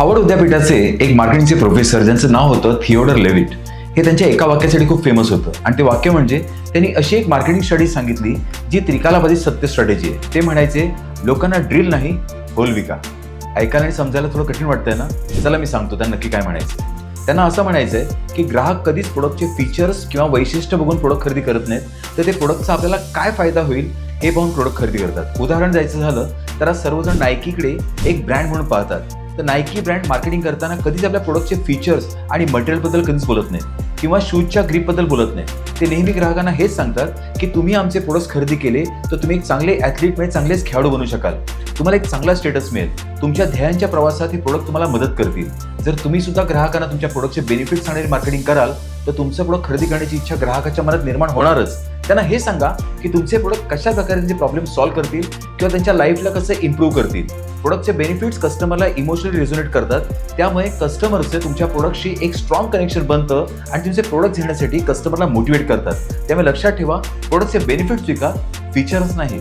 Howard विद्यापीठाचे एक मार्केटिंगचे प्रोफेसर ज्यांचं नाव होतं थिओडर लेविट हे त्यांच्या एका वाक्यासाठी खूप फेमस होतं. आणि ते वाक्य म्हणजे त्यांनी अशी एक मार्केटिंग स्टडी सांगितली जी त्रिकालाबाधित सत्य स्ट्रॅटेजी आहे. ते म्हणायचे लोकांना ड्रिल नाही होल विका. ऐकायला आणि समजायला थोडं कठीण वाटतंय ना? चला मी सांगतो त्यांना नक्की काय म्हणायचं त्यांना असं म्हणायचं आहे की ग्राहक कधीच प्रोडक्टचे फीचर्स किंवा वैशिष्ट्य बघून प्रोडक्ट खरेदी करत नाहीत तर ते प्रोडक्टचा आपल्याला काय फायदा होईल हे पाहून प्रोडक्ट खरेदी करतात. उदाहरण द्यायचं झालं तर आज सर्वजण नायकीकडे एक ब्रँड म्हणून पाहतात. तर नायकी ब्रँड मार्केटिंग करताना कधीच आपल्या प्रोडक्टचे फीचर्स आणि मटेरियलबद्दल कधीच बोलत नाहीत. किंवा शूजच्या ग्रीपबद्दल बोलत नाहीत. ते नेहमी ग्राहकांना हेच सांगतात की तुम्ही आमचे प्रोडक्ट्स खरेदी केले तर तुम्ही एक चांगले ॲथलीट म्हणजे चांगलेच खेळाडू बनू शकाल. तुम्हाला एक चांगला स्टेटस मिळेल. तुमच्या ध्येयांच्या प्रवासात हे प्रोडक्ट तुम्हाला मदत करतील. जर तुम्ही सुद्धा ग्राहकांना तुमच्या प्रोडक्टचे बेनिफिट सांगणारी मार्केटिंग कराल तर तुमचं प्रोडक्ट खरेदी करण्याची इच्छा ग्राहकाच्या मनात निर्माण होणारच. त्यांना हे सांगा की तुमचे प्रोडक्ट कशा प्रकारे त्यांचे प्रॉब्लेम सॉल्व्ह करतील किंवा त्यांच्या लाईफला कसं इम्प्रूव्ह करतील. प्रोडक्टचे बेनिफिट्स कस्टमरला इमोशनली रेझोनेट करतात. त्यामुळे कस्टमरचे तुमच्या प्रोडक्टशी एक स्ट्रॉंग कनेक्शन बनतं आणि तुमचे प्रोडक्ट घेण्यासाठी कस्टमरला मोटिवेट करतात. त्यामुळे लक्षात ठेवा प्रोडक्टचे बेनिफिट्स विका फीचर्स नाही.